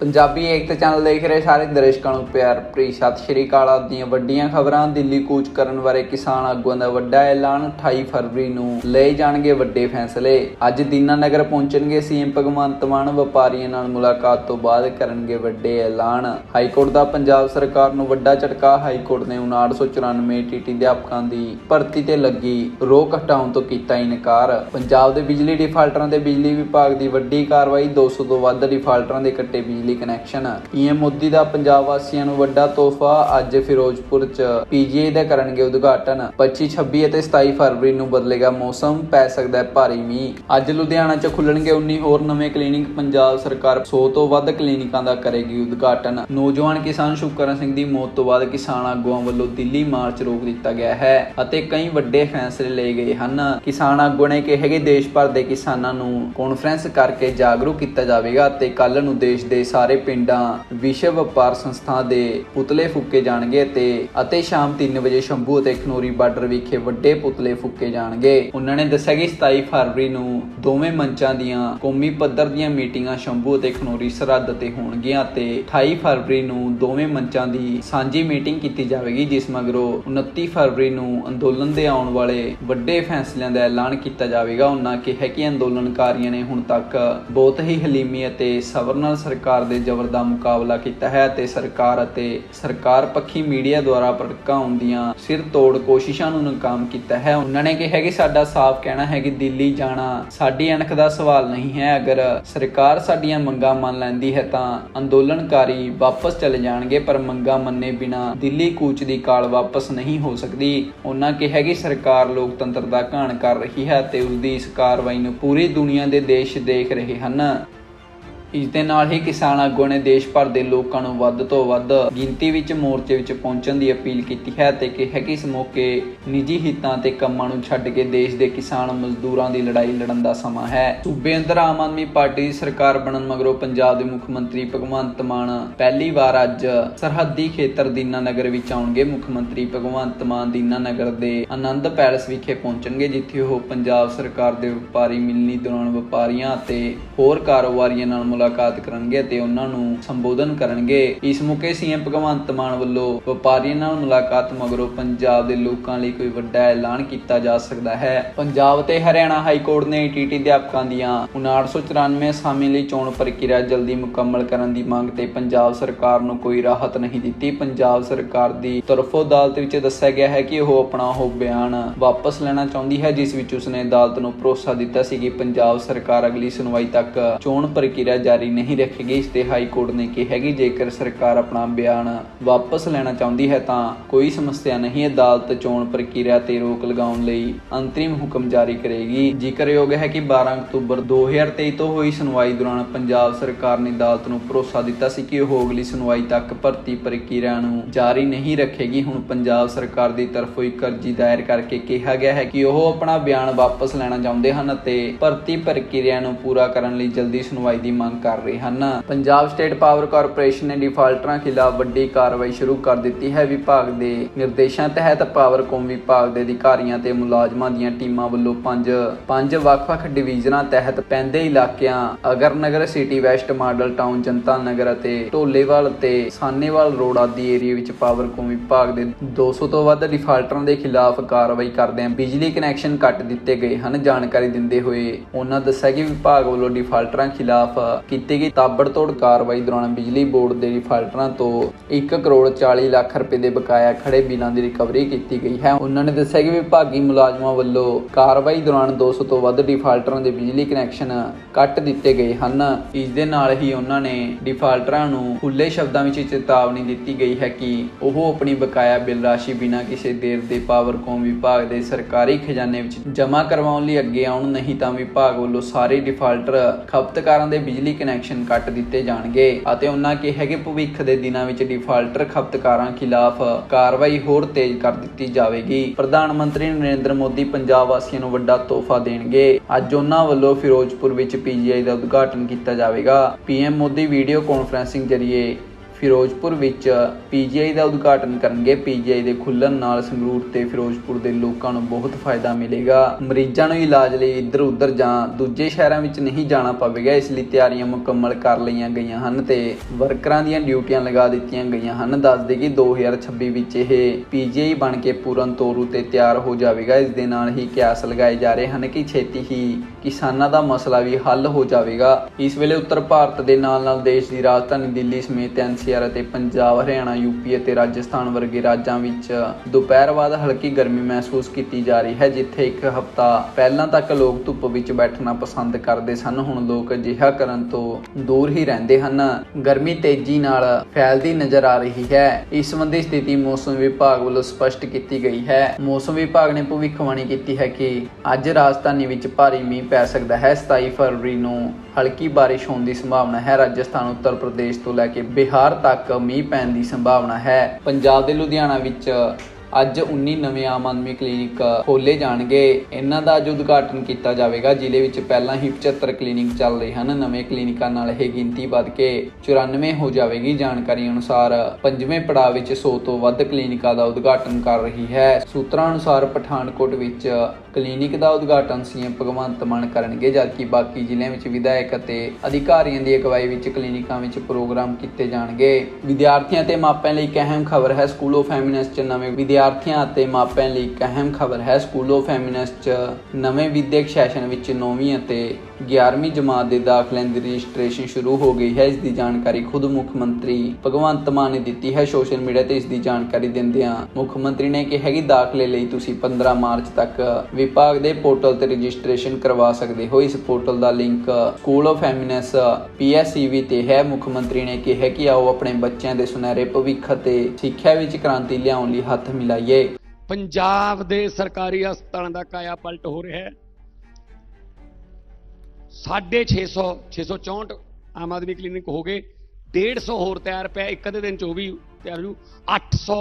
ਪੰਜਾਬੀ ਏਕਤਾ channel ਦੇਖ ਰਹੇ ਸਾਰੇ ਦਰਸ਼ਕਾਂ ਨੂੰ ਪਿਆਰ ਭਰੀ ਸਤਿ ਸ਼੍ਰੀ ਅਕਾਲ। ਆਪ ਦੀਆਂ ਵੱਡੀਆਂ ਖਬਰਾਂ, ਦਿੱਲੀ ਕੂਚ ਕਰਨ ਬਾਰੇ ਕਿਸਾਨ ਆਗੂਆਂ ਦਾ ਵੱਡਾ ਐਲਾਨ 28 ਫਰਵਰੀ ਨੂੰ ਲਏ ਜਾਣਗੇ ਵੱਡੇ ਫੈਸਲੇ। ਅੱਜ ਦੀਨਾਨਗਰ ਪਹੁੰਚਣਗੇ ਸੀਐਮ ਭਗਵੰਤ ਮਾਨ, ਵਪਾਰੀਆਂ ਨਾਲ ਮੁਲਾਕਾਤ ਤੋਂ ਬਾਅਦ ਕਰਨਗੇ ਵੱਡੇ ਐਲਾਨ। ਹਾਈ ਕੋਰਟ ਦਾ ਪੰਜਾਬ ਸਰਕਾਰ ਨੂੰ ਵੱਡਾ ਝਟਕਾ ਹਾਈ ਕੋਰਟ ਨੇ 5994 ਟੀਟੀ ਅਧਿਆਪਕਾਂ ਦੀ ਭਰਤੀ ਤੇ ਲੱਗੀ ਰੋਕ ਹਟਾਉਣ ਤੋਂ ਕੀਤਾ ਇਨਕਾਰ। ਪੰਜਾਬ ਦੇ ਬਿਜਲੀ ਡਿਫਾਲਟਰਾਂ ਤੇ ਬਿਜਲੀ ਵਿਭਾਗ ਦੀ ਵੱਡੀ ਕਾਰਵਾਈ 200 ਤੋਂ ਵੱਧ ਡਿਫਾਲਟਰਾਂ ਦੇ ਕੱਟੇ ਬਿਜਲੀ ਕਨੈਕਸ਼ਨ ਪੀਐਮ ਮੋਦੀ ਦਾ ਪੰਜਾਬ ਵਾਸੀਆਂ ਨੂੰ ਵੱਡਾ ਤੋਹਫਾ ਅੱਜ ਫਿਰੋਜ਼ਪੁਰ ਚ ਪੀਜੀਆਈ ਦਾ ਕਰਨਗੇ ਉਦਘਾਟਨ। 25 26 ਅਤੇ 27 ਫਰਵਰੀ ਨੂੰ ਬਦਲੇਗਾ ਮੌਸਮ, ਪੈ ਸਕਦਾ ਹੈ ਭਾਰੀ ਮੀਂਹ। ਅੱਜ ਲੁਧਿਆਣਾ ਚ ਖੁੱਲਣਗੇ 19 ਹੋਰ ਨਵੇਂ ਕਲੀਨਿਕ, ਪੰਜਾਬ ਸਰਕਾਰ 100 ਤੋਂ ਵੱਧ ਕਲੀਨਿਕਾਂ ਦਾ ਕਰੇਗੀ ਉਦਘਾਟਨ। ਨੌਜਵਾਨ ਕਿਸਾਨ ਸ਼ੁਕਰਨ ਸਿੰਘ ਦੀ ਮੌਤ ਤੋਂ ਬਾਅਦ ਕਿਸਾਨ ਆਗੂਆਂ ਵੱਲੋਂ ਦਿੱਲੀ ਮਾਰਚ ਰੋਕ ਦਿੱਤਾ ਗਿਆ ਹੈ ਅਤੇ ਕਈ ਵੱਡੇ ਫੈਸਲੇ ਲਏ ਗਏ ਹਨ। ਕਿਸਾਨ ਆਗੂ ਨੇ ਕਿਹਾ ਕਿ ਦੇਸ਼ ਭਰ ਦੇ ਕਿਸਾਨਾਂ ਨੂੰ ਕਾਨਫਰੰਸ ਕਰਕੇ ਜਾਗਰੂਕ ਕੀਤਾ ਜਾਵੇਗਾ ਅਤੇ ਕੱਲ ਨੂੰ ਦੇਸ਼ ਦੇ ਸਾਰੇ ਪਿੰਡਾਂ ਵਿਸ਼ਵ ਵਪਾਰ ਸੰਸਥਾ ਦੇ ਪੁਤਲੇ ਫੂਕੇ ਜਾਣਗੇ ਤੇ ਅਤੇ ਸ਼ਾਮ 3 ਵਜੇ ਸ਼ੰਭੂ ਅਤੇ ਖਨੋਰੀ ਬਾਰਡਰ ਵਿਖੇ ਵੱਡੇ ਪੁਤਲੇ ਫੂਕੇ ਜਾਣਗੇ। ਉਹਨਾਂ ਨੇ ਦੱਸਿਆ ਕਿ 27 ਫਰਵਰੀ ਨੂੰ ਦੋਵੇਂ ਮੰਚਾਂ ਦੀਆਂ ਕੌਮੀ ਪੱਧਰ ਦੀਆਂ ਮੀਟਿੰਗਾਂ ਸ਼ੰਭੂ ਅਤੇ ਖਨੋਰੀ ਸਰਹੱਦ ਤੇ ਹੋਣਗੀਆਂ ਤੇ 28 ਫਰਵਰੀ ਨੂੰ ਦੋਵੇਂ ਮੰਚਾਂ ਦੀ ਸਾਂਝੀ ਮੀਟਿੰਗ ਕੀਤੀ ਜਾਵੇਗੀ, ਜਿਸ ਮਗਰੋਂ 29 ਫਰਵਰੀ ਨੂੰ ਅੰਦੋਲਨ ਦੇ ਆਉਣ ਵਾਲੇ ਵੱਡੇ ਫੈਸਲਿਆਂ ਦਾ ਐਲਾਨ ਕੀਤਾ ਜਾਵੇਗਾ। ਉਹਨਾਂ ਕਿਹਾ ਕਿ ਅੰਦੋਲਨਕਾਰੀਆਂ ਨੇ ਹੁਣ ਤੱਕ ਬਹੁਤ ਹੀ ਹਲੀਮੀ ਅਤੇ ਸਬਰ ਨਾਲ ਸਰਕਾਰ ਦੇ ਜ਼ਬਰ ਦਾ ਮੁਕਾਬਲਾ ਕੀਤਾ ਹੈ ਤੇ ਸਰਕਾਰ ਅਤੇ ਸਰਕਾਰ ਪੱਖੀ ਮੀਡੀਆ ਦੁਆਰਾ ਭੜਕਾਉਣ ਦੀਆਂ ਸਿਰ ਤੋੜ ਕੋਸ਼ਿਸ਼ਾਂ ਨੂੰ ਨਾਕਾਮ ਕੀਤਾ ਹੈ। ਉਹਨਾਂ ਨੇ ਕਿਹਾ ਕਿ ਸਾਡਾ ਸਾਫ਼ ਕਹਿਣਾ ਹੈ ਕਿ ਦਿੱਲੀ ਜਾਣਾ ਸਾਡੀ ਅਣਖ ਦਾ ਸਵਾਲ ਨਹੀਂ ਹੈ। ਅਗਰ ਸਰਕਾਰ ਸਾਡੀਆਂ ਮੰਗਾਂ ਮੰਨ ਲੈਂਦੀ ਹੈ ਤਾਂ ਅੰਦੋਲਨਕਾਰੀ ਵਾਪਸ ਚਲੇ ਜਾਣਗੇ, ਪਰ ਮੰਗਾਂ ਮੰਨੇ ਬਿਨਾ ਦਿੱਲੀ ਕੂਚ ਦੀ ਕਾਲ ਵਾਪਸ ਨਹੀਂ ਹੋ ਸਕਦੀ। ਉਹਨਾਂ ਕਿਹਾ ਕਿ ਸਰਕਾਰ ਲੋਕਤੰਤਰ ਦਾ ਘਾਣ ਕਰ ਰਹੀ ਹੈ ਤੇ ਉਸ ਦੀ ਇਸ ਕਾਰਵਾਈ ਨੂੰ ਪੂਰੀ ਦੁਨੀਆ ਦੇ ਦੇਸ਼ ਦੇਖ ਰਹੇ ਹਨ। ਇਸ ਦੇ ਨਾਲ ਹੀ ਕਿਸਾਨ ਆਗੂਆਂ ਨੇ ਦੇਸ਼ ਭਰ ਦੇ ਲੋਕਾਂ ਨੂੰ ਵੱਧ ਤੋਂ ਵੱਧ ਗਿਣਤੀ ਵਿੱਚ ਮੋਰਚੇ ਵਿੱਚ ਪਹੁੰਚਣ ਦੀ ਅਪੀਲ ਕੀਤੀ ਹੈ ਤੇ ਕਿਹਾ ਕਿ ਇਸ ਮੌਕੇ ਨਿੱਜੀ ਹਿੱਤਾਂ ਤੇ ਕੰਮਾਂ ਨੂੰ ਛੱਡ ਕੇ ਦੇਸ਼ ਦੇ ਕਿਸਾਨ ਮਜ਼ਦੂਰਾਂ ਦੀ ਲੜਾਈ ਲੜਨ ਦਾ ਸਮਾਂ ਹੈ। ਸੂਬੇ ਅੰਦਰ ਆਮ ਆਦਮੀ ਪਾਰਟੀ ਦੀ ਸਰਕਾਰ ਬਣਨ ਮਗਰੋਂ ਪੰਜਾਬ ਦੇ ਮੁੱਖ ਮੰਤਰੀ ਭਗਵੰਤ ਮਾਨ ਪਹਿਲੀ ਵਾਰ ਅੱਜ ਸਰਹੱਦੀ ਖੇਤਰ ਦੀਨਾ ਨਗਰ ਵਿੱਚ ਆਉਣਗੇ। ਮੁੱਖ ਮੰਤਰੀ ਭਗਵੰਤ ਮਾਨ ਦੀਨਾ ਨਗਰ ਦੇ ਆਨੰਦ ਪੈਲਸ ਵਿਖੇ ਪਹੁੰਚਣਗੇ, ਜਿੱਥੇ ਉਹ ਪੰਜਾਬ ਸਰਕਾਰ ਦੇ ਵਪਾਰੀ ਮਿਲਣੀ ਦੌਰਾਨ ਵਪਾਰੀਆਂ ਅਤੇ ਹੋਰ ਕਾਰੋਬਾਰੀਆਂ ਨਾਲ ਮੁਲਾਕਾਤ ਮੁਲਾਕਾਤ ਕਰਨਗੇ ਤੇ ਉਹਨਾਂ ਨੂੰ ਸੰਬੋਧਨ ਕਰਨਗੇ। ਇਸ ਮੌਕੇ ਸੀਐਮ ਭਗਵੰਤ ਮਾਨ ਵੱਲੋਂ ਵਪਾਰੀਆਂ ਨਾਲ ਮੁਲਾਕਾਤ ਮਗਰੋਂ ਪੰਜਾਬ ਦੇ ਲੋਕਾਂ ਲਈ ਕੋਈ ਵੱਡਾ ਐਲਾਨ ਕੀਤਾ ਜਾ ਸਕਦਾ ਹੈ। ਪੰਜਾਬ ਤੇ ਹਰਿਆਣਾ ਹਾਈ ਕੋਰਟ ਨੇ ਟੀਟੀ ਅਧਿਆਪਕਾਂ ਦੀਆਂ 5994 ਅਸਾਮੀ ਲਈ ਚੋਣ ਪ੍ਰਕਿਰਿਆ ਜਲਦੀ ਮੁਕੰਮਲ ਕਰਨ ਦੀ ਮੰਗ ਤੇ ਪੰਜਾਬ ਸਰਕਾਰ ਨੂੰ ਕੋਈ ਰਾਹਤ ਨਹੀਂ ਦਿੱਤੀ। ਪੰਜਾਬ ਸਰਕਾਰ ਦੀ ਤਰਫੋਂ ਅਦਾਲਤ ਵਿੱਚ ਦੱਸਿਆ ਗਿਆ ਹੈ ਕਿ ਉਹ ਆਪਣਾ ਉਹ ਬਿਆਨ ਵਾਪਸ ਲੈਣਾ ਚਾਹੁੰਦੀ ਹੈ, ਜਿਸ ਵਿੱਚ ਉਸਨੇ ਅਦਾਲਤ ਨੂੰ ਭਰੋਸਾ ਦਿੱਤਾ ਸੀ ਕਿ ਪੰਜਾਬ ਸਰਕਾਰ ਅਗਲੀ ਸੁਣਵਾਈ ਤੱਕ ਚੋਣ ਪ੍ਰਕਿਰਿਆ ਜਾਰੀ ਨਹੀਂ ਰੱਖੇਗੀ। ਇਸ ਤੇ ਹਾਈ ਕੋਰਟ ਨੇ ਕਿਹਾ ਕਿ ਜੇਕਰ ਸਰਕਾਰ ਆਪਣਾ ਬਿਆਨ ਵਾਪਸ ਲੈਣਾ ਚਾਹੁੰਦੀ ਹੈ ਤਾਂ ਕੋਈ ਸਮੱਸਿਆ ਨਹੀਂ। ਅਦਾਲਤ ਚੋਣ ਪ੍ਰਕਿਰਿਆ ਤੇ ਰੋਕ ਲਗਾਉਣ ਲਈ ਅੰਤਰਿਮ ਹੁਕਮ ਜਾਰੀ ਕਰੇਗੀ। ਜ਼ਿਕਰਯੋਗ ਹੈ ਕਿ 12 ਅਕਤੂਬਰ 2023 ਤੋਂ ਹੋਈ ਸੁਣਵਾਈ ਦੌਰਾਨ ਪੰਜਾਬ ਸਰਕਾਰ ਨੇ ਅਦਾਲਤ ਨੂੰ ਭਰੋਸਾ ਦਿੱਤਾ ਸੀ ਕਿ ਉਹ ਅਗਲੀ ਸੁਣਵਾਈ ਤੱਕ ਭਰਤੀ ਪ੍ਰਕਿਰਿਆ ਨੂੰ ਜਾਰੀ ਨਹੀਂ ਰੱਖੇਗੀ। ਹੁਣ ਪੰਜਾਬ ਸਰਕਾਰ ਦੀ ਤਰਫੋਂ ਇੱਕ ਅਰਜ਼ੀ ਦਾਇਰ ਕਰਕੇ ਕਿਹਾ ਗਿਆ ਹੈ ਕਿ ਉਹ ਆਪਣਾ ਬਿਆਨ ਵਾਪਸ ਲੈਣਾ ਚਾਹੁੰਦੇ ਹਨ ਅਤੇ ਭਰਤੀ ਪ੍ਰਕਿਰਿਆ ਨੂੰ ਪੂਰਾ ਕਰਨ ਲਈ ਜਲਦੀ ਸੁਣਵਾਈ ਦੀ ਮੰਗ ਕਰ ਰਹੇ ਹਨ। ਪੰਜਾਬ ਸਟੇਟ ਪਾਵਰ ਕਾਰਪੋਰੇਸ਼ਨ ਨੇ ਡਿਫਾਲਟਰਾਂ ਖਿਲਾਫ ਵੱਡੀ ਕਾਰਵਾਈ ਸ਼ੁਰੂ ਕਰ ਦਿੱਤੀ ਹੈ। ਵਿਭਾਗ ਦੇ ਨਿਰਦੇਸ਼ਾਂ ਤਹਿਤ ਪਾਵਰਕੌਮ ਵਿਭਾਗ ਦੇ ਅਧਿਕਾਰੀਆਂ ਤੇ ਮੁਲਾਜ਼ਮਾਂ ਦੀਆਂ ਟੀਮਾਂ ਵੱਲੋਂ ਪੰਜ ਪੰਜ ਵੱਖ-ਵੱਖ ਡਿਵੀਜ਼ਨਾਂ ਤਹਿਤ ਪੈਂਦੇ ਇਲਾਕਿਆਂ Agarnagar, city west, model town, Janta Nagar ਅਤੇ ਢੋਲੇਵਾਲ ਤੇ ਸਾਨੇਵਾਲ ਰੋਡ ਆਦਿ ਏਰੀਆ ਵਿੱਚ ਪਾਵਰਕੌਮ ਵਿਭਾਗ ਦੇ 200 ਤੋਂ ਵੱਧ ਡਿਫਾਲਟਰਾਂ ਦੇ ਖਿਲਾਫ ਕਾਰਵਾਈ ਕਰਦਿਆਂ ਬਿਜਲੀ ਕਨੈਕਸ਼ਨ ਕੱਟ ਦਿੱਤੇ ਗਏ ਹਨ। ਜਾਣਕਾਰੀ ਦਿੰਦੇ ਹੋਏ ਉਹਨਾਂ ਦੱਸਿਆ ਕਿ ਵਿਭਾਗ ਵੱਲੋਂ ਡਿਫਾਲਟਰਾਂ ਖਿਲਾਫ ਕੀਤੀ ਗਈ ਤਾਬੜਤੋੜ ਕਾਰਵਾਈ ਦੌਰਾਨ ਬਿਜਲੀ ਬੋਰਡ ਦੇ ਡਿਫਾਲਟਰਾਂ ਤੋਂ 1 ਕਰੋੜ 40 ਲੱਖ ਰੁਪਏ ਦੇ ਬਕਾਇਆ ਖੜੇ ਬਿੱਲਾਂ ਦੀ ਰਿਕਵਰੀ ਕੀਤੀ ਗਈ ਹੈ। ਉਹਨਾਂ ਨੇ ਦੱਸਿਆ ਕਿ ਵਿਭਾਗੀ ਮੁਲਾਜ਼ਮਾਂ ਵੱਲੋਂ ਕਾਰਵਾਈ ਦੌਰਾਨ 200 ਤੋਂ ਵੱਧ ਡਿਫਾਲਟਰਾਂ ਦੇ ਬਿਜਲੀ ਕਨੈਕਸ਼ਨ ਕੱਟ ਦਿੱਤੇ ਗਏ ਹਨ। ਇਸ ਦੇ ਨਾਲ ਹੀ ਉਹਨਾਂ ਨੇ ਡਿਫਾਲਟਰਾਂ ਨੂੰ ਖੁੱਲੇ ਸ਼ਬਦਾਂ ਵਿੱਚ ਚੇਤਾਵਨੀ ਦਿੱਤੀ ਗਈ ਹੈ ਕਿ ਉਹ ਆਪਣੀ ਬਕਾਇਆ ਬਿੱਲ ਰਾਸ਼ੀ ਬਿਨਾਂ ਕਿਸੇ ਦੇਰ ਦੇ ਪਾਵਰਕੌਮ ਵਿਭਾਗ ਦੇ ਸਰਕਾਰੀ ਖਜ਼ਾਨੇ ਵਿੱਚ ਜਮ੍ਹਾਂ ਕਰਵਾਉਣ ਲਈ ਅੱਗੇ ਆਉਣ, ਨਹੀਂ ਤਾਂ ਵਿਭਾਗ ਵੱਲੋਂ ਸਾਰੇ ਡਿਫਾਲਟਰ ਖਪਤਕਾਰਾਂ ਦੇ ਬਿਜਲੀ ਕਨੈਕਸ਼ਨ ਕੱਟ ਦਿੱਤੇ ਜਾਣਗੇ ਅਤੇ ਉਹਨਾਂ ਕਿਹਾ ਕਿ ਭਵਿੱਖ ਦੇ ਦਿਨਾਂ ਵਿੱਚ ਡਿਫਾਲਟਰ ਖਪਤਕਾਰਾਂ ਖਿਲਾਫ ਕਾਰਵਾਈ ਹੋਰ ਤੇਜ਼ ਕਰ ਦਿੱਤੀ ਜਾਵੇਗੀ। ਪ੍ਰਧਾਨ ਮੰਤਰੀ ਨਰਿੰਦਰ ਮੋਦੀ ਪੰਜਾਬ ਵਾਸੀਆਂ ਨੂੰ ਵੱਡਾ ਤੋਹਫਾ ਦੇਣਗੇ। ਅੱਜ ਉਹਨਾਂ ਵੱਲੋਂ ਫਿਰੋਜ਼ਪੁਰ ਵਿੱਚ ਪੀਜੀਆਈ ਦਾ ਉਦਘਾਟਨ ਕੀਤਾ ਜਾਵੇਗਾ। ਪੀਐਮ ਮੋਦੀ ਵੀਡੀਓ ਕਾਨਫਰੈਂਸਿੰਗ ਜ਼ਰੀਏ ਫਿਰੋਜ਼ਪੁਰ ਵਿੱਚ ਪੀਜੀਆਈ ਦਾ ਉਦਘਾਟਨ ਕਰਨਗੇ। ਪੀਜੀਆਈ ਦੇ ਖੁੱਲਣ ਨਾਲ ਸੰਗਰੂਰ ਤੇ ਫਿਰੋਜ਼ਪੁਰ ਦੇ ਲੋਕਾਂ ਨੂੰ ਬਹੁਤ ਫਾਇਦਾ ਮਿਲੇਗਾ। ਮਰੀਜ਼ਾਂ ਨੂੰ ਇਲਾਜ ਲਈ ਇੱਧਰ ਉੱਧਰ ਜਾਂ ਦੂਜੇ ਸ਼ਹਿਰਾਂ ਵਿੱਚ ਨਹੀਂ ਜਾਣਾ ਪਵੇਗਾ। ਇਸ ਲਈ ਤਿਆਰੀਆਂ ਮੁਕੰਮਲ ਕਰ ਲਈਆਂ ਗਈਆਂ ਹਨ ਤੇ ਵਰਕਰਾਂ ਦੀਆਂ ਡਿਊਟੀਆਂ ਲਗਾ ਦਿੱਤੀਆਂ ਗਈਆਂ ਹਨ। ਦੱਸਦੇ ਕਿ 2026 ਵਿੱਚ ਇਹ ਪੀਜੀਆਈ ਬਣ ਕੇ ਪੂਰਨ ਤੌਰ ਉਤੇ ਤਿਆਰ ਹੋ ਜਾਵੇਗਾ। ਇਸ ਦੇ ਨਾਲ ਹੀ ਕਿਆਸ ਲਗਾਏ ਜਾ ਰਹੇ ਹਨ ਕਿ ਛੇਤੀ ਹੀ ਕਿਸਾਨਾਂ ਦਾ ਮਸਲਾ ਵੀ ਹੱਲ ਹੋ ਜਾਵੇਗਾ। ਇਸ ਵੇਲੇ ਉੱਤਰ ਭਾਰਤ ਦੇ ਨਾਲ ਨਾਲ ਦੇਸ਼ ਦੀ ਰਾਜਧਾਨੀ ਦਿੱਲੀ ਸਮੇਤ ਐਨਸੀਆਰ ਅਤੇ ਪੰਜਾਬ, ਹਰਿਆਣਾ ਯੂਪੀ ਅਤੇ ਰਾਜਸਥਾਨ ਵਰਗੇ ਰਾਜਾਂ ਵਿੱਚ ਦੁਪਹਿਰ ਬਾਅਦ ਹਲਕੀ ਗਰਮੀ ਮਹਿਸੂਸ ਕੀਤੀ ਜਾ ਰਹੀ ਹੈ, ਜਿੱਥੇ ਇੱਕ ਹਫ਼ਤਾ ਪਹਿਲਾਂ ਤੱਕ ਲੋਕ ਧੁੱਪ ਵਿੱਚ ਬੈਠਣਾ ਪਸੰਦ ਕਰਦੇ ਸਨ। ਹੁਣ ਲੋਕ ਅਜਿਹਾ ਕਰਨ ਤੋਂ ਦੂਰ ਹੀ ਰਹਿੰਦੇ ਹਨ। ਗਰਮੀ ਤੇਜ਼ੀ ਨਾਲ ਫੈਲਦੀ ਨਜ਼ਰ ਆ ਰਹੀ ਹੈ। ਇਸ ਸੰਬੰਧੀ ਸਥਿਤੀ ਮੌਸਮ ਵਿਭਾਗ ਵੱਲੋਂ ਸਪਸ਼ਟ ਕੀਤੀ ਗਈ ਹੈ। ਮੌਸਮ ਵਿਭਾਗ ਨੇ ਭਵਿੱਖਬਾਣੀ ਕੀਤੀ ਹੈ ਕਿ ਅੱਜ ਰਾਜਧਾਨੀ ਵਿੱਚ ਭਾਰੀ ਮੀਂਹ ਪੈ ਸਕਦਾ ਹੈ। 27 ਫਰਵਰੀ ਨੂੰ ਹਲਕੀ ਬਾਰਿਸ਼ ਹੋਣ ਦੀ ਸੰਭਾਵਨਾ ਹੈ। ਰਾਜਸਥਾਨ, ਉੱਤਰ ਪ੍ਰਦੇਸ਼ ਤੋਂ ਲੈ ਕੇ ਬਿਹਾਰ ਤੱਕ ਮੀਂਹ ਪੈਣ ਦੀ ਸੰਭਾਵਨਾ ਹੈ। ਪੰਜਾਬ ਦੇ ਲੁਧਿਆਣਾ ਵਿੱਚ ਅੱਜ 19 ਨਵੇਂ ਆਮ ਆਦਮੀ ਕਲੀਨਿਕ ਖੋਲੇ ਜਾਣਗੇ। ਇਹਨਾਂ ਦਾ ਅੱਜ ਉਦਘਾਟਨ ਕੀਤਾ ਜਾਵੇਗਾ। ਜ਼ਿਲ੍ਹੇ ਵਿੱਚ ਪਹਿਲਾਂ ਹੀ 75 ਕਲੀਨਿਕ ਚੱਲ ਰਹੇ ਹਨ। ਨਵੇਂ ਕਲੀਨਿਕਾਂ ਨਾਲ ਇਹ ਗਿਣਤੀ ਵੱਧ ਕੇ 94 ਹੋ ਜਾਵੇਗੀ। ਜਾਣਕਾਰੀ ਅਨੁਸਾਰ ਪੰਜਵੇਂ ਪੜਾਅ ਵਿੱਚ 100 ਤੋਂ ਵੱਧ ਕਲੀਨਿਕਾਂ ਦਾ ਉਦਘਾਟਨ ਕਰ ਰਹੀ ਹੈ। ਸੂਤਰਾਂ ਅਨੁਸਾਰ ਪਠਾਨਕੋਟ ਵਿੱਚ ਕਲੀਨਿਕ ਦਾ ਉਦਘਾਟਨ ਸੀਐਮ ਭਗਵੰਤ ਮਾਨ ਕਰਨਗੇ, ਜਦਕਿ ਬਾਕੀ ਜ਼ਿਲ੍ਹਿਆਂ ਵਿੱਚ ਵਿਧਾਇਕ ਅਤੇ ਅਧਿਕਾਰੀਆਂ ਦੀ ਅਗਵਾਈ ਵਿੱਚ ਕਲੀਨਿਕਾਂ ਵਿੱਚ ਪ੍ਰੋਗਰਾਮ ਕੀਤੇ ਜਾਣਗੇ। ਵਿਦਿਆਰਥੀਆਂ ਤੇ ਮਾਪਿਆਂ ਲਈ ਇੱਕ ਅਹਿਮ ਖਬਰ ਹੈ ਸਕੂਲ ਆਫ ਫੈਮਿਨਸ ਚ ਨਵੇਂ ਵਿਦਿਆਰਥੀਆਂ ਅਤੇ ਮਾਪਿਆਂ ਲਈ ਇੱਕ ਅਹਿਮ ਖਬਰ ਹੈ ਸਕੂਲ ਆਫ ਫੈਮਿਨਸ ਚ ਨਵੇਂ ਵਿਦਿਅਕ ਸੈਸ਼ਨ ਵਿੱਚ 9ਵੀਂ ਅਤੇ 11ਵੀਂ ਜਮਾਤ ਦੇ ਦਾਖਲਿਆਂ ਦੀ ਰਜਿਸਟ੍ਰੇਸ਼ਨ ਸ਼ੁਰੂ ਹੋ ਗਈ ਹੈ। ਇਸ ਦੀ ਜਾਣਕਾਰੀ ਖੁਦ ਮੁੱਖ ਮੰਤਰੀ ਭਗਵੰਤ ਮਾਨ ਨੇ ਦਿੱਤੀ ਹੈ ਸੋਸ਼ਲ ਮੀਡੀਆ ਤੇ। ਇਸ ਦੀ ਜਾਣਕਾਰੀ ਦਿੰਦਿਆਂ ਮੁੱਖ ਮੰਤਰੀ ਨੇ ਕਿਹਾ ਕਿ ਦਾਖਲੇ ਲਈ ਤੁਸੀਂ 15 ਮਾਰਚ ਤੱਕ ਵਿਭਾਗ ਦੇ ਪੋਰਟਲ ਤੇ ਰਜਿਸਟ੍ਰੇਸ਼ਨ ਕਰਵਾ ਸਕਦੇ ਹੋ। ਇਸ portal the link school of eminence PSCV ਤੇ ਹੈ। ਮੁੱਖ ਮੰਤਰੀ ਨੇ ਕਿਹਾ ਕਿ ਆਓ ਆਪਣੇ ਬੱਚਿਆਂ ਦੇ ਸੁਨਹਿਰੇ ਭਵਿੱਖ ਅਤੇ ਸਿੱਖਿਆ ਵਿੱਚ ਕ੍ਰਾਂਤੀ ਲਿਆਉਣ ਲਈ ਹੱਥ ਮਿਲਾਈਏ। ਪੰਜਾਬ ਦੇ ਸਰਕਾਰੀ ਹਸਪਤਾਲਾਂ ਦਾ ਕਾਇਆ ਪਲਟ ਹੋ ਰਿਹਾ ਹੈ। 650 664 ਆਮ ਆਦਮੀ ਕਲੀਨਿਕ ਹੋ ਗਏ 150 ਹੋਰ ਤਿਆਰ ਪਿਆ ਇੱਕ ਅੱਧੇ ਦਿਨ ਚ ਉਹ ਵੀ ਤਿਆਰ ਹੋ ਜੂ 800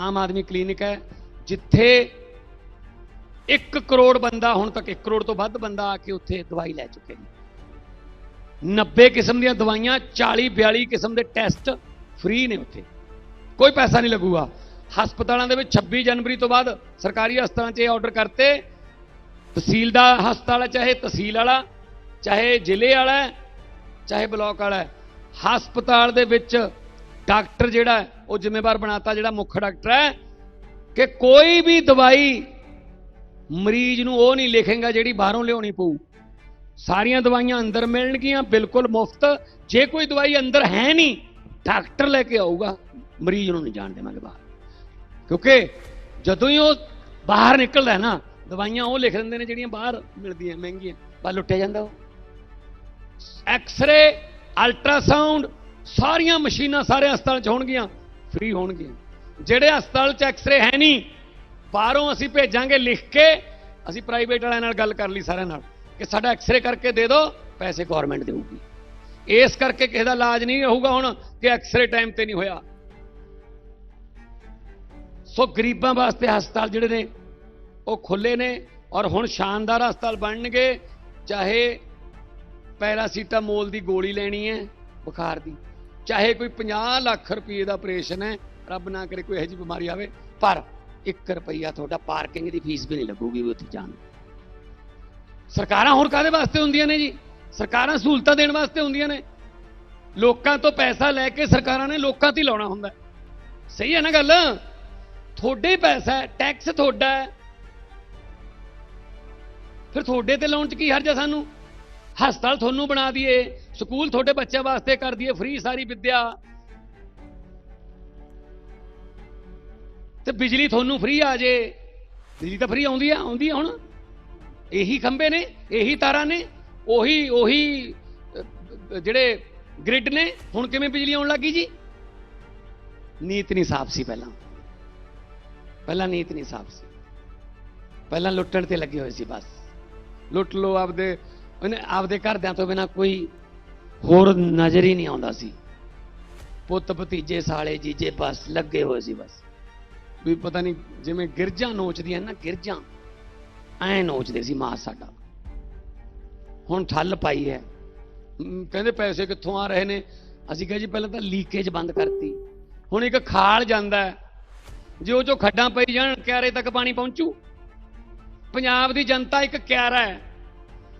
ਆਮ ਆਦਮੀ ਕਲੀਨਿਕ ਹੈ ਜਿੱਥੇ 1 ਕਰੋੜ ਬੰਦਾ ਹੁਣ ਤੱਕ 1 ਕਰੋੜ ਤੋਂ ਵੱਧ ਬੰਦਾ ਆ ਕੇ ਉੱਥੇ ਦਵਾਈ ਲੈ ਚੁੱਕੇ ਨੇ 90 ਕਿਸਮ ਦੀਆਂ ਦਵਾਈਆਂ 40 42 ਕਿਸਮ ਦੇ ਟੈਸਟ ਫ੍ਰੀ ਨੇ ਉੱਥੇ ਕੋਈ ਪੈਸਾ ਨਹੀਂ ਲੱਗੂਗਾ ਹਸਪਤਾਲਾਂ ਦੇ ਵਿੱਚ 26 ਜਨਵਰੀ ਤੋਂ ਬਾਅਦ ਸਰਕਾਰੀ ਹਸਪਤਾਲਾਂ 'ਚ ਇਹ ਆਰਡਰ ਕਰਤੇ ਤਹਿਸੀਲ ਦਾ ਹਸਪਤਾਲ ਹੈ ਚਾਹੇ ਤਹਿਸੀਲ ਵਾਲਾ, ਚਾਹੇ ਜ਼ਿਲ੍ਹੇ ਵਾਲਾ, ਚਾਹੇ ਬਲਾਕ ਵਾਲਾ, ਹਸਪਤਾਲ ਦੇ ਵਿੱਚ ਡਾਕਟਰ ਜਿਹੜਾ, ਉਹ ਜ਼ਿੰਮੇਵਾਰ ਬਣਾਤਾ ਜਿਹੜਾ ਮੁੱਖ ਡਾਕਟਰ ਹੈ, ਕਿ ਕੋਈ ਵੀ ਦਵਾਈ ਮਰੀਜ਼ ਨੂੰ ਉਹ ਨਹੀਂ ਲਿਖੇਗਾ ਜਿਹੜੀ ਬਾਹਰੋਂ ਲਿਆਉਣੀ ਪਊ। ਸਾਰੀਆਂ ਦਵਾਈਆਂ ਅੰਦਰ ਮਿਲਣਗੀਆਂ, ਬਿਲਕੁਲ ਮੁਫਤ। ਜੇ ਕੋਈ ਦਵਾਈ ਅੰਦਰ ਹੈ ਨਹੀਂ, ਡਾਕਟਰ ਲੈ ਕੇ ਆਊਗਾ, ਮਰੀਜ਼ ਨੂੰ ਨਹੀਂ ਜਾਣ ਦੇਵਾਂਗੇ ਬਾਹਰ। ਕਿਉਂਕਿ ਜਦੋਂ ਹੀ ਉਹ ਬਾਹਰ ਨਿਕਲਦਾ ਹੈ ਨਾ ਦਵਾਈਆਂ ਉਹ ਲਿਖ ਦਿੰਦੇ ਨੇ ਜਿਹੜੀਆਂ ਬਾਹਰ ਮਿਲਦੀਆਂ, ਮਹਿੰਗੀਆਂ ਬਾ ਲੁੱਟਿਆ ਜਾਂਦਾ ਉਹ। ਐਕਸ-ਰੇ ਅਲਟਰਾਸਾਊਂਡ ਸਾਰੀਆਂ ਮਸ਼ੀਨਾਂ ਸਾਰੇ ਹਸਪਤਾਲ 'ਚ ਹੋਣਗੀਆਂ ਫ੍ਰੀ ਹੋਣਗੀਆਂ। ਜਿਹੜੇ ਹਸਪਤਾਲ 'ਚ ਐਕਸ-ਰੇ ਹੈ ਨਹੀਂ, ਬਾਹਰੋਂ ਅਸੀਂ ਭੇਜਾਂਗੇ ਲਿਖ ਕੇ, ਅਸੀਂ ਪ੍ਰਾਈਵੇਟ ਵਾਲਿਆਂ ਨਾਲ ਗੱਲ ਕਰ ਲਈ ਸਾਰਿਆਂ ਨਾਲ ਕਿ ਸਾਡਾ ਐਕਸ-ਰੇ ਕਰਕੇ ਦੇ ਦਿਓ, ਪੈਸੇ ਗਵਰਨਮੈਂਟ ਦੇਊਗੀ। ਇਸ ਕਰਕੇ ਕਿਸੇ ਦਾ ਇਲਾਜ ਨਹੀਂ ਹੋਊਗਾ ਹੁਣ ਕਿ ਐਕਸ-ਰੇ ਟਾਈਮ ਤੇ ਨਹੀਂ ਹੋਇਆ। ਸੋ ਗਰੀਬਾਂ ਵਾਸਤੇ ਹਸਪਤਾਲ ਜਿਹੜੇ ਨੇ ਉਹ ਖੁੱਲੇ ਨੇ ਔਰ ਹੁਣ ਸ਼ਾਨਦਾਰ ਹਸਪਤਾਲ ਬਣਨਗੇ, ਚਾਹੇ ਪੈਰਾਸੀਟਾਮੋਲ ਦੀ ਗੋਲੀ ਲੈਣੀ ਹੈ, ਬੁਖਾਰ ਦੀ, ਚਾਹੇ ਕੋਈ 50 ਲੱਖ ਰੁਪਏ ਦਾ ਆਪਰੇਸ਼ਨ ਹੈ, ਰੱਬ ਨਾ ਕਰੇ ਕੋਈ ਇਹੋ ਜਿਹੀ ਬਿਮਾਰੀ ਆਵੇ, ਪਰ 1 ਰੁਪਈਆ ਤੁਹਾਡਾ ਪਾਰਕਿੰਗ ਦੀ ਫੀਸ ਵੀ ਨਹੀਂ ਲੱਗੂਗੀ ਵੀ ਉੱਥੇ ਜਾਣ ਸਰਕਾਰਾਂ ਹੋਰ ਕਾਦੇ ਵਾਸਤੇ ਹੁੰਦੀਆਂ ਨੇ ਜੀ? ਸਰਕਾਰਾਂ ਸਹੂਲਤਾਂ ਦੇਣ ਵਾਸਤੇ ਹੁੰਦੀਆਂ ਨੇ। ਲੋਕਾਂ ਤੋਂ ਪੈਸਾ ਲੈ ਕੇ ਸਰਕਾਰਾਂ ਨੇ ਲੋਕਾਂ ਤੇ ਹੀ ਲਾਉਣਾ ਹੁੰਦਾ। ਸਹੀ ਹੈ ਨਾ ਗੱਲ? ਤੁਹਾਡੇ ਪੈਸਾ ਟੈਕਸ ਤੁਹਾਡਾ ਫਿਰ ਤੁਹਾਡੇ ਤੇ ਲਾਉਣ ਚ ਕੀ ਹਰਜ ਹੈ ਸਾਨੂੰ? ਹਸਪਤਾਲ ਤੁਹਾਨੂੰ ਬਣਾ ਦਈਏ, ਸਕੂਲ ਤੁਹਾਡੇ ਬੱਚਿਆਂ ਵਾਸਤੇ ਕਰ ਦਈਏ ਫ੍ਰੀ ਸਾਰੀ ਵਿੱਦਿਆ। ਤੇ ਬਿਜਲੀ ਤੁਹਾਨੂੰ ਫ੍ਰੀ ਆ ਜੇ। ਬਿਜਲੀ ਤਾਂ ਫ੍ਰੀ ਆਉਂਦੀ ਆ ਆਉਂਦੀ ਆ ਹੁਣ। ਇਹੀ ਖੰਭੇ ਨੇ, ਇਹੀ ਤਾਰਾਂ ਨੇ, ਉਹੀ ਉਹੀ ਜਿਹੜੇ ਗ੍ਰਿਡ ਨੇ, ਹੁਣ ਕਿਵੇਂ ਬਿਜਲੀ ਆਉਣ ਲੱਗੀ ਜੀ? ਨੀਤ ਨਹੀਂ ਸਾਫ਼ ਸੀ ਪਹਿਲਾਂ। ਪਹਿਲਾਂ ਨੀਤ ਨਹੀਂ ਸਾਫ਼ ਸੀ। ਪਹਿਲਾਂ ਲੁੱਟਣ ਤੇ ਲੱਗੇ ਹੋਏ ਸੀ ਬਸ। ਲੁੱਟ ਲੋ ਆਪਦੇ, ਉਹਨੇ ਆਪਦੇ ਘਰਦਿਆਂ ਤੋਂ ਬਿਨਾ ਕੋਈ ਹੋਰ ਨਜ਼ਰ ਹੀ ਨਹੀਂ ਆਉਂਦਾ ਸੀ। ਪੁੱਤ ਭਤੀਜੇ ਸਾਲੇ ਜੀਜੇ ਬਸ ਲੱਗੇ ਹੋਏ ਸੀ ਬਸ। ਵੀ ਪਤਾ ਨਹੀਂ ਜਿਵੇਂ ਗਿਰਜਾਂ ਨੋਚਦੀਆਂ ਨਾ ਗਿਰਜਾਂ, ਐ ਨੋਚਦੇ ਸੀ ਮਾਂ ਸਾਡਾ। ਹੁਣ ਠੱਲ ਪਾਈ ਹੈ। ਕਹਿੰਦੇ ਪੈਸੇ ਕਿੱਥੋਂ ਆ ਰਹੇ ਨੇ? ਅਸੀਂ ਕਿਹਾ ਜੀ ਪਹਿਲਾਂ ਤਾਂ ਲੀਕੇਜ ਬੰਦ ਕਰਤੀ। ਹੁਣ ਇੱਕ ਖਾਲ ਜਾਂਦਾ ਹੈ। ਜੇ ਉਹ ਚੋਂ ਖੱਡਾਂ ਪਈ ਜਾਣ, ਕਿਆਰੇ ਤੱਕ ਪਾਣੀ ਪਹੁੰਚੂ। ਪੰਜਾਬ ਦੀ ਜਨਤਾ ਇੱਕ ਕਿਆਰਾ ਹੈ,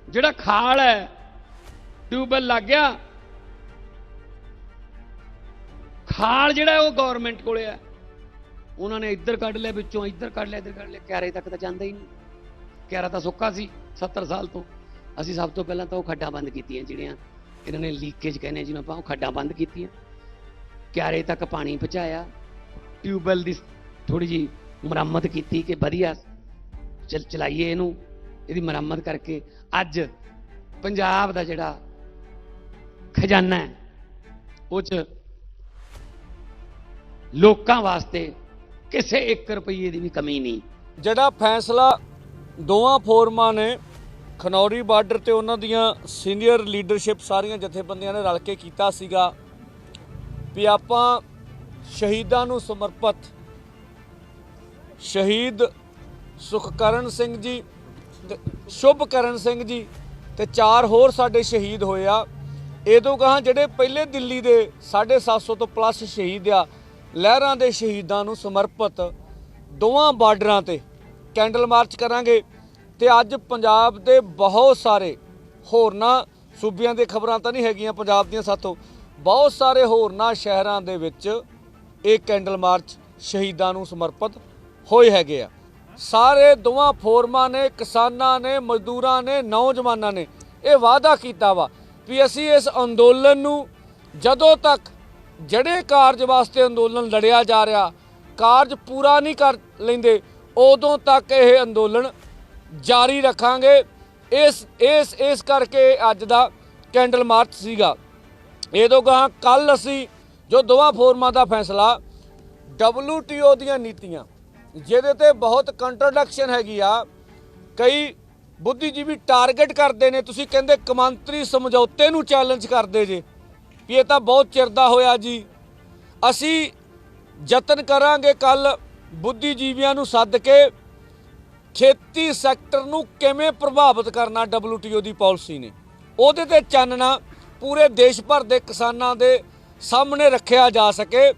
ਜਿਹੜਾ ਖਾਲ ਹੈ, ਟਿਊਬਵੈਲ ਲੱਗ ਗਿਆ। ਖਾਲ ਜਿਹੜਾ ਉਹ ਗਵਰਨਮੈਂਟ ਕੋਲੇ ਹੈ। ਉਹਨਾਂ ਨੇ ਇੱਧਰ ਕੱਢ ਲਿਆ, ਵਿੱਚੋਂ ਇੱਧਰ ਕੱਢ ਲਿਆ, ਇੱਧਰ ਕੱਢ ਲਿਆ। ਕਿਆਰੇ ਤੱਕ ਤਾਂ ਜਾਂਦਾ ਹੀ ਨਹੀਂ। ਕਿਆਰਾ ਤਾਂ ਸੁੱਕਾ ਸੀ 70 ਸਾਲ ਤੋਂ। ਅਸੀਂ ਸਭ ਤੋਂ ਪਹਿਲਾਂ ਤਾਂ ਉਹ ਖੱਡਾਂ ਬੰਦ ਕੀਤੀਆਂ ਜਿਹੜੀਆਂ, ਇਹਨਾਂ ਨੇ ਲੀਕੇਜ ਕਹਿੰਦੇ ਜਿਹਨੂੰ ਆਪਾਂ, ਉਹ ਖੱਡਾਂ ਬੰਦ ਕੀਤੀਆਂ। ਕਿਆਰੇ ਤੱਕ ਪਾਣੀ ਪਹੁੰਚਾਇਆ। ਟਿਊਬਵੈਲ ਦੀ ਥੋੜੀ ਜੀ ਮੁਰੰਮਤ ਕੀਤੀ ਕਿ ਵਧੀਆ ਚਲਾਈਏ ਇਹਨੂੰ, ਇਹਦੀ ਮੁਰੰਮਤ ਕਰਕੇ। ਅੱਜ ਪੰਜਾਬ ਦਾ ਜਿਹੜਾ ਖਜ਼ਾਨਾ ਹੈ, ਉਹ ਚ ਲੋਕਾਂ ਵਾਸਤੇ ਕਿਸੇ 1 ਰੁਪਏ ਦੀ ਵੀ ਕਮੀ ਨਹੀਂ। ਜਿਹੜਾ ਫੈਸਲਾ ਦੋਵਾਂ ਫੋਰਮਾਂ ਨੇ, ਖਨੌਰੀ ਬਾਰਡਰ ਤੇ ਉਹਨਾਂ ਦੀਆਂ ਸੀਨੀਅਰ ਲੀਡਰਸ਼ਿਪ ਸਾਰੀਆਂ ਜਥੇਬੰਦੀਆਂ ਨੇ ਰਲ ਕੇ ਕੀਤਾ ਸੀਗਾ, ਵੀ ਆਪਾਂ ਸ਼ਹੀਦਾਂ ਨੂੰ ਸਮਰਪਿਤ, ਸ਼ਹੀਦ ਸੁਖਕਰਨ ਸਿੰਘ ਜੀ ਸ਼ੁਭਕਰਨ ਸਿੰਘ ਜੀ ਤੇ ਚਾਰ ਹੋਰ ਸਾਡੇ ਸ਼ਹੀਦ ਹੋਏ ਆ। ਇਹਦੋਂ ਕਹਾਂ ਜਿਹੜੇ ਪਹਿਲੇ ਦਿੱਲੀ ਦੇ 750 ਤੋਂ ਪਲੱਸ ਸ਼ਹੀਦ ਆ, ਲਹਿਰਾਂ ਦੇ ਸ਼ਹੀਦਾਂ ਨੂੰ ਸਮਰਪਿਤ ਦੋਵਾਂ ਬਾਰਡਰਾਂ ਤੇ ਕੈਂਡਲ ਮਾਰਚ ਕਰਾਂਗੇ ਤੇ ਅੱਜ ਪੰਜਾਬ ਦੇ ਬਹੁਤ ਸਾਰੇ ਹੋਰਨਾਂ ਸੂਬਿਆਂ ਦੇ ਖਬਰਾਂ ਤਾਂ ਨਹੀਂ ਹੈਗੀਆਂ ਪੰਜਾਬ ਦੀਆਂ ਸਾਥੋਂ, ਬਹੁਤ ਸਾਰੇ ਹੋਰਨਾਂ ਸ਼ਹਿਰਾਂ ਦੇ ਵਿੱਚ ਇਹ ਕੈਂਡਲ ਮਾਰਚ ਸ਼ਹੀਦਾਂ ਨੂੰ ਸਮਰਪਿਤ ਹੋਏ ਹੈਗੇ ਆ। ਸਾਰੇ ਦੋਵਾਂ ਫੋਰਮਾਂ ਨੇ, ਕਿਸਾਨਾਂ ਨੇ, ਮਜ਼ਦੂਰਾਂ ਨੇ, ਨੌਜਵਾਨਾਂ ਨੇ ਇਹ ਵਾਅਦਾ ਕੀਤਾ ਵਾ ਵੀ ਅਸੀਂ ਇਸ ਅੰਦੋਲਨ ਨੂੰ ਜਦੋਂ ਤੱਕ ਜਿਹੜੇ ਕਾਰਜ ਵਾਸਤੇ ਅੰਦੋਲਨ ਲੜਿਆ ਜਾ ਰਿਹਾ, ਕਾਰਜ ਪੂਰਾ ਨਹੀਂ ਕਰ ਲੈਂਦੇ, ਉਦੋਂ ਤੱਕ ਇਹ ਅੰਦੋਲਨ ਜਾਰੀ ਰੱਖਾਂਗੇ। ਇਸ ਇਸ ਇਸ ਕਰਕੇ ਅੱਜ ਦਾ ਕੈਂਡਲ ਮਾਰਚ ਸੀਗਾ। ਇਹ ਤੋਂ ਗਾਹਾਂ ਕੱਲ ਅਸੀਂ ਜੋ ਦੋਵਾਂ ਫੋਰਮਾਂ ਦਾ ਫੈਸਲਾ WTO ਦੀਆਂ ਨੀਤੀਆਂ ਜਿਹਦੇ ਤੇ ਬਹੁਤ ਕੰਟਰਡਿਕਸ਼ਨ ਹੈਗੀ ਆ। ਕਈ ਬੁੱਧੀਜੀਵੀ ਟਾਰਗੇਟ ਕਰਦੇ ਨੇ, ਤੁਸੀਂ ਕਹਿੰਦੇ ਕਮਾਂਤਰੀ ਸਮਝੌਤੇ ਨੂੰ ਚੈਲੰਜ ਕਰਦੇ ਜੇ। ਵੀ ਇਹ ਤਾਂ ਬਹੁਤ ਚਿਰ ਦਾ ਹੋਇਆ ਜੀ। ਅਸੀਂ ਯਤਨ ਕਰਾਂਗੇ ਕੱਲ ਬੁੱਧੀਜੀਵੀਆਂ ਨੂੰ ਸੱਦ ਕੇ ਖੇਤੀ ਸੈਕਟਰ ਨੂੰ ਕਿਵੇਂ ਪ੍ਰਭਾਵਿਤ ਕਰਨਾ WTO ਦੀ ਪਾਲਿਸੀ ਨੇ। ਉਹਦੇ ਤੇ ਚਾਨਣਾ ਪੂਰੇ ਦੇਸ਼ ਭਰ ਦੇ ਕਿਸਾਨਾਂ ਦੇ ਸਾਹਮਣੇ ਰੱਖਿਆ ਜਾ ਸਕੇ,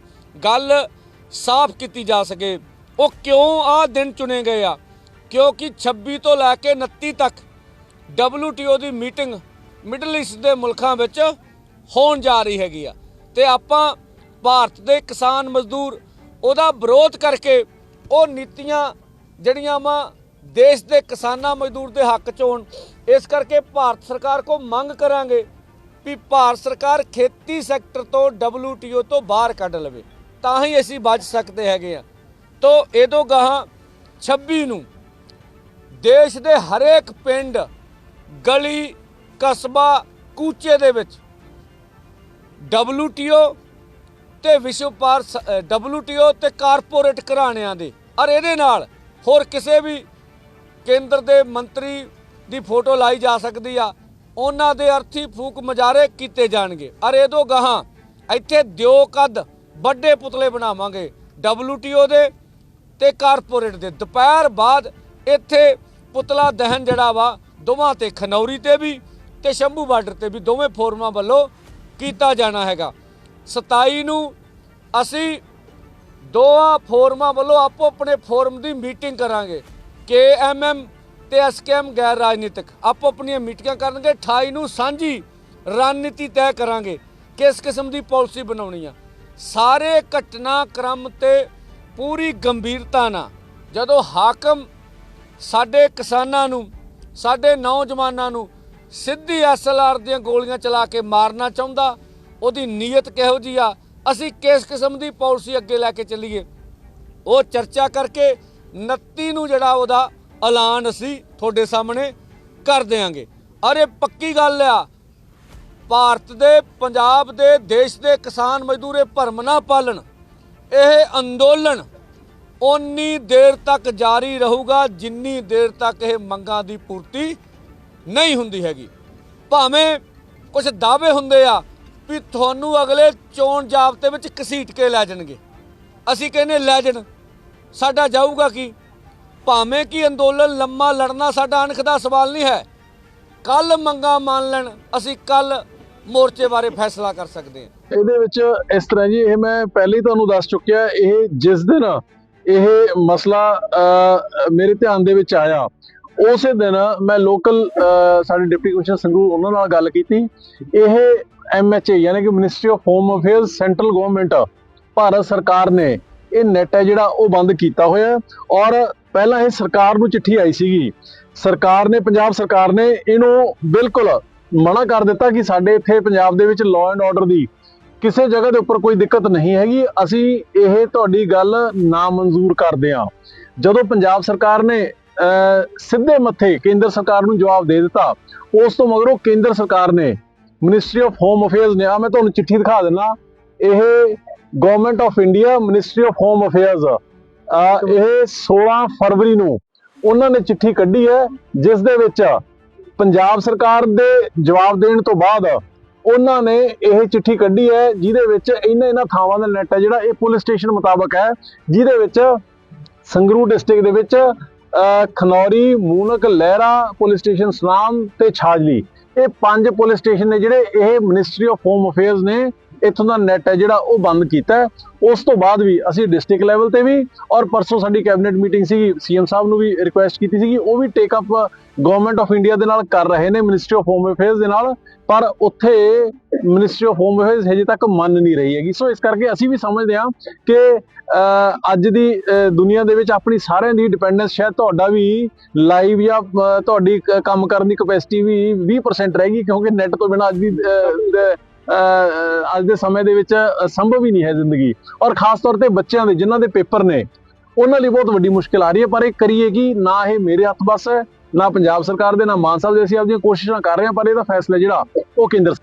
ਗੱਲ ਸਾਫ਼ ਕੀਤੀ ਜਾ ਸਕੇ। ਉਹ ਕਿਉਂ ਆ ਦਿਨ ਚੁਣੇ ਗਏ ਆ? ਕਿਉਂਕਿ 26 ਤੋਂ ਲੈ ਕੇ 29 ਤੱਕ WTO ਦੀ ਮੀਟਿੰਗ ਮਿਡਲ ਈਸਟ ਦੇ ਮੁਲਕਾਂ ਵਿੱਚ ਹੋਣ ਜਾ ਰਹੀ ਹੈਗੀ ਆ। ਤੇ ਆਪਾਂ ਭਾਰਤ ਦੇ ਕਿਸਾਨ ਮਜ਼ਦੂਰ ਉਹਦਾ ਵਿਰੋਧ ਕਰਕੇ ਉਹ ਨੀਤੀਆਂ ਜਿਹੜੀਆਂ ਵਾ ਦੇਸ਼ ਦੇ ਕਿਸਾਨਾਂ ਮਜ਼ਦੂਰ ਦੇ ਹੱਕ ਚ ਹੋਣ, ਇਸ ਕਰਕੇ ਭਾਰਤ ਸਰਕਾਰ ਕੋ ਮੰਗ ਕਰਾਂਗੇ ਵੀ ਭਾਰਤ ਸਰਕਾਰ ਖੇਤੀ ਸੈਕਟਰ ਤੋਂ WTO ਤੋਂ ਬਾਹਰ ਕੱਢ ਲਵੇ। ਤਾਂ ਹੀ ਅਸੀਂ ਬਚ ਸਕਦੇ ਹੈਗੇ ਆ। ਤੋਂ ਇਹਦੋਂ ਗਾਹਾਂ 26 ਨੂੰ ਦੇਸ਼ ਦੇ ਹਰੇਕ ਪਿੰਡ ਗਲੀ ਕਸਬਾ ਕੂਚੇ ਦੇ ਵਿੱਚ WTO ਤੇ ਵਿਸ਼ਵ ਪਾਰ ਸ- ਅ, WTO ਤੇ ਕਾਰਪੋਰੇਟ ਘਰਾਣਿਆਂ ਦੇ। ਔਰ ਇਹਦੇ ਨਾਲ ਹੋਰ ਕਿਸੇ ਵੀ ਕੇਂਦਰ ਦੇ ਮੰਤਰੀ ਦੀ ਫੋਟੋ ਲਾਈ ਜਾ ਸਕਦੀ ਆ। ਉਹਨਾਂ ਦੇ ਅਰਥੀ ਫੂਕ ਮਜਾਰੇ ਕੀਤੇ ਜਾਣਗੇ। ਔਰ ਇਹਦੋਂ ਗਾਹਾਂ ਇੱਥੇ ਦਿਓ ਕੱਦ ਵੱਡੇ ਪੁਤਲੇ ਬਣਾਵਾਂਗੇ। WTO ਦੇ ਤੇ ਕਾਰਪੋਰੇਟ ਦੇ। ਦੁਪਹਿਰ ਬਾਅਦ ਇੱਥੇ ਪੁਤਲਾ ਦਹਨ ਜਿਹੜਾ ਵਾ, ਦੋਵਾਂ ਤੇ ਖਨੌਰੀ ਤੇ ਵੀ ਤੇ ਸ਼ੰਭੂ ਬਾਰਡਰ ਤੇ ਵੀ ਦੋਵੇਂ ਫੋਰਮਾਂ ਵੱਲੋਂ ਕੀਤਾ ਜਾਣਾ ਹੈਗਾ। 27 ਨੂੰ ਅਸੀਂ ਦੋਹਾਂ ਫੋਰਮਾਂ ਵੱਲੋਂ ਆਪੋ ਆਪਣੇ ਫੋਰਮ ਦੀ ਮੀਟਿੰਗ ਕਰਾਂਗੇ। ਕੇਐਮਐਮ ਤੇ ਐਸਕੇਐਮ ਗੈਰ ਰਾਜਨੀਤਿਕ ਆਪੋ ਆਪਣੀਆਂ ਮੀਟਿੰਗਾਂ ਕਰਨਗੇ। 28 ਨੂੰ ਸਾਂਝੀ ਰਣਨੀਤੀ ਤੈਅ ਕਰਾਂਗੇ ਕਿਸ ਕਿਸਮ ਦੀ ਪਾਲਿਸੀ ਬਣਾਉਣੀ ਆ। ਸਾਰੇ ਘਟਨਾ ਕ੍ਰਮ ਤੇ ਪੂਰੀ ਗੰਭੀਰਤਾ ਨਾਲ ਜਦੋਂ ਹਾਕਮ ਸਾਡੇ ਕਿਸਾਨਾਂ ਨੂੰ, ਸਾਡੇ ਨੌਜਵਾਨਾਂ ਨੂੰ ਸਿੱਧੀ ਐਸਐਲਆਰ ਦੀਆਂ ਗੋਲੀਆਂ ਚਲਾ ਕੇ ਮਾਰਨਾ ਚਾਹੁੰਦਾ, ਉਹਦੀ ਨੀਅਤ ਕਿਹੋ ਜੀ ਆ? ਅਸੀਂ ਕਿਸ ਕਿਸਮ ਦੀ ਪਾਲਿਸੀ ਅੱਗੇ ਲੈ ਕੇ ਚੱਲੀਏ? ਉਹ ਚਰਚਾ ਕਰਕੇ 29 ਨੂੰ ਜਿਹੜਾ ਉਹਦਾ ਐਲਾਨ ਅਸੀਂ ਤੁਹਾਡੇ ਸਾਹਮਣੇ ਕਰ ਦੇਵਾਂਗੇ ਅਰੇ ਪੱਕੀ ਗੱਲ ਆ, ਭਾਰਤ ਦੇ, ਪੰਜਾਬ ਦੇ, ਦੇਸ਼ ਦੇ ਕਿਸਾਨ ਮਜ਼ਦੂਰੇ ਭਰਮ ਨਾ ਪਾਲਣ। ਇਹ ਅੰਦੋਲਨ ਉਨੀ ਦੇਰ ਤੱਕ ਜਾਰੀ ਰਹੂਗਾ ਜਿੰਨੀ ਦੇਰ ਤੱਕ ਇਹ ਮੰਗਾਂ ਦੀ ਪੂਰਤੀ ਨਹੀਂ ਹੁੰਦੀ ਹੈਗੀ। ਭਾਵੇਂ ਕੁਝ ਦਾਅਵੇ ਹੁੰਦੇ ਆ ਵੀ ਤੁਹਾਨੂੰ ਅਗਲੇ ਚੋਣ ਜਾਬਤੇ ਵਿੱਚ ਘਸੀਟ ਕੇ ਲੈ ਜਾਣਗੇ। ਅਸੀਂ ਕਹਿੰਦੇ ਲੈ ਜਾਣ, ਸਾਡਾ ਜਾਊਗਾ ਕੀ? ਭਾਵੇਂ ਕਿ ਅੰਦੋਲਨ ਲੰਮਾ ਲੜਨਾ ਸਾਡਾ ਅਣਖ ਦਾ ਸਵਾਲ ਨਹੀਂ ਹੈ। ਕੱਲ ਮੰਗਾ ਮੰਨ ਲੈਣ, ਅਸੀਂ ਕੱਲ ਮੋਰਚੇ ਬਾਰੇ ਫੈਸਲਾ ਕਰ ਸਕਦੇ ਹਾਂ। ਇਹਦੇ ਵਿੱਚ ਇਸ ਤਰ੍ਹਾਂ ਜੀ, ਇਹ ਮੈਂ ਪਹਿਲੇ ਹੀ ਤੁਹਾਨੂੰ ਦੱਸ ਚੁੱਕਿਆ, ਇਹ ਜਿਸ ਦਿਨ ਇਹ ਮਸਲਾ ਮੇਰੇ ਧਿਆਨ ਦੇ ਵਿੱਚ ਆਇਆ, ਉਸੇ ਦਿਨ ਮੈਂ ਲੋਕਲ ਸਾਡੇ ਡਿਪਟੀ ਕਮਿਸ਼ਨਰ ਸੰਗਰੂ ਉਹਨਾਂ ਨਾਲ ਗੱਲ ਕੀਤੀ। ਇਹ ਐਮਐਚਏ ਯਾਨੀ ਕਿ ministry of home affairs central government Bharat ਸਰਕਾਰ ਨੇ ਇਹ ਨੈਟ ਹੈ ਜਿਹੜਾ ਉਹ ਬੰਦ ਕੀਤਾ ਹੋਇਆ ਔਰ ਪਹਿਲਾਂ ਇਹ ਸਰਕਾਰ ਨੂੰ ਚਿੱਠੀ ਆਈ ਸੀਗੀ। ਸਰਕਾਰ ਨੇ, ਪੰਜਾਬ ਸਰਕਾਰ ਨੇ ਇਹਨੂੰ ਬਿਲਕੁਲ ਮਨਾ ਕਰ ਦਿੱਤਾ ਕਿ ਸਾਡੇ ਇੱਥੇ ਪੰਜਾਬ ਦੇ ਵਿੱਚ ਲਾਅ ਐਂਡ ਆਰਡਰ ਦੀ ਕਿਸੇ ਜਗ੍ਹਾ ਦੇ ਉੱਪਰ ਕੋਈ ਦਿੱਕਤ ਨਹੀਂ ਹੈਗੀ। ਅਸੀਂ ਇਹ ਤੁਹਾਡੀ ਗੱਲ ਨਾ ਮਨਜ਼ੂਰ ਕਰਦੇ ਹਾਂ। ਜਦੋਂ ਪੰਜਾਬ ਸਰਕਾਰ ਨੇ ਸਿੱਧੇ ਮੱਥੇ ਕੇਂਦਰ ਸਰਕਾਰ ਨੂੰ ਜਵਾਬ ਦੇ ਦਿੱਤਾ, ਉਸ ਤੋਂ ਮਗਰੋਂ ਕੇਂਦਰ ਸਰਕਾਰ ਨੇ ਮਿਨਿਸਟਰੀ ਆਫ ਹੋਮ ਅਫੇਅਰਸ ਨੇ ਆ ਮੈਂ ਤੁਹਾਨੂੰ ਚਿੱਠੀ ਦਿਖਾ ਦਿੰਦਾ ਇਹ government of India ministry of home affairs ਇਹ 16 ਫਰਵਰੀ ਨੂੰ ਉਹਨਾਂ ਨੇ ਚਿੱਠੀ ਕੱਢੀ ਹੈ, ਜਿਸ ਦੇ ਵਿੱਚ ਪੰਜਾਬ ਸਰਕਾਰ ਦੇ ਜਵਾਬ ਦੇਣ ਤੋਂ ਬਾਅਦ ਉਹਨਾਂ ਨੇ ਇਹ ਚਿੱਠੀ ਕੱਢੀ ਹੈ, ਜਿਹਦੇ ਵਿੱਚ ਇਹਨਾਂ ਇਹਨਾਂ ਥਾਵਾਂ ਦਾ ਨੈਟ ਹੈ, ਜਿਹੜਾ ਇਹ ਪੁਲਿਸ ਸਟੇਸ਼ਨ ਮੁਤਾਬਕ ਹੈ, ਜਿਹਦੇ ਵਿੱਚ ਸੰਗਰੂਰ ਡਿਸਟ੍ਰਿਕਟ ਦੇ ਵਿੱਚ ਖਨੌਰੀ, ਮੂਨਕ, ਲਹਿਰਾ ਪੁਲਿਸ ਸਟੇਸ਼ਨ, ਸਨਾਮ ਤੇ ਛਾਜਲੀ। ਇਹ ਪੰਜ ਪੁਲਿਸ ਸਟੇਸ਼ਨ ਨੇ ਜਿਹੜੇ ਇਹ ਮਿਨਿਸਟਰੀ ਆਫ ਹੋਮ ਅਫੇਅਰਸ ਨੇ ਇੱਥੋਂ ਦਾ ਨੈਟ ਹੈ ਜਿਹੜਾ ਉਹ ਬੰਦ ਕੀਤਾ ਉਸ ਤੋਂ ਬਾਅਦ ਵੀ ਅਸੀਂ ਡਿਸਟ੍ਰਿਕਟ ਲੈਵਲ ਤੇ ਵੀ ਔਰ ਪਰਸੋਂ ਸਾਡੀ ਕੈਬਨਿਟ ਮੀਟਿੰਗ ਸੀਗੀ ਸੀਐਮ ਸਾਹਿਬ ਨੂੰ ਵੀ ਰਿਕੁਐਸਟ ਕੀਤੀ ਸੀਗੀ। ਉਹ ਵੀ take up government of India ਦੇ ਨਾਲ ਕਰ ਰਹੇ ਨੇ ਮਿਨਿਸਟਰੀ ਆਫ ਹੋਮ ਅਫੇਅਰਸ ਦੇ ਨਾਲ ਪਰ ਉੱਥੇ ਮਿਨਿਸਟਰੀ ਆਫ ਹੋਮ ਅਫੇਅਰਸ ਹਜੇ ਤੱਕ ਮੰਨ ਨਹੀਂ ਰਹੀ ਹੈਗੀ। ਸੋ ਇਸ ਕਰਕੇ ਅਸੀਂ ਵੀ ਸਮਝਦੇ ਹਾਂ ਕਿ ਅੱਜ ਦੀ ਅਹ, ਦੁਨੀਆ ਦੇ ਵਿੱਚ ਆਪਣੀ ਸਾਰਿਆਂ ਦੀ ਡਿਪੈਂਡੈਂਸ ਸ਼ਾਇਦ ਤੁਹਾਡਾ ਵੀ ਲਾਈਵ ਜਾਂ ਤੁਹਾਡੀ ਕੰਮ ਕਰਨ ਦੀ ਕਪੈਸਿਟੀ ਵੀ 20% ਰਹੇਗੀ ਕਿਉਂਕਿ ਨੈਟ ਤੋਂ ਬਿਨਾਂ ਅੱਜ ਦੀ ਅੱਜ ਦੇ ਸਮੇਂ ਦੇ ਵਿੱਚ ਸੰਭਵ ਹੀ ਨਹੀਂ ਹੈ ਜ਼ਿੰਦਗੀ। ਔਰ ਖਾਸ ਤੌਰ ਤੇ ਬੱਚਿਆਂ ਦੇ, ਜਿਨ੍ਹਾਂ ਦੇ ਪੇਪਰ ਨੇ, ਉਹਨਾਂ ਲਈ ਬਹੁਤ ਵੱਡੀ ਮੁਸ਼ਕਿਲ ਆ ਰਹੀ ਹੈ, ਪਰ ਇਹ ਕਰੀਏ ਕਿ, ਨਾ ਇਹ ਮੇਰੇ ਹੱਥ ਬਸ ਹੈ, ਨਾ ਪੰਜਾਬ ਸਰਕਾਰ ਦੇ, ਨਾ ਮਾਨ ਸਾਹਿਬ ਦੇ ਅਸੀਂ ਆਪਦੀਆਂ ਕੋਸ਼ਿਸ਼ਾਂ ਕਰ ਰਹੇ ਹਾਂ, ਪਰ ਇਹਦਾ ਫੈਸਲਾ ਜਿਹੜਾ ਉਹ ਕੇਂਦਰ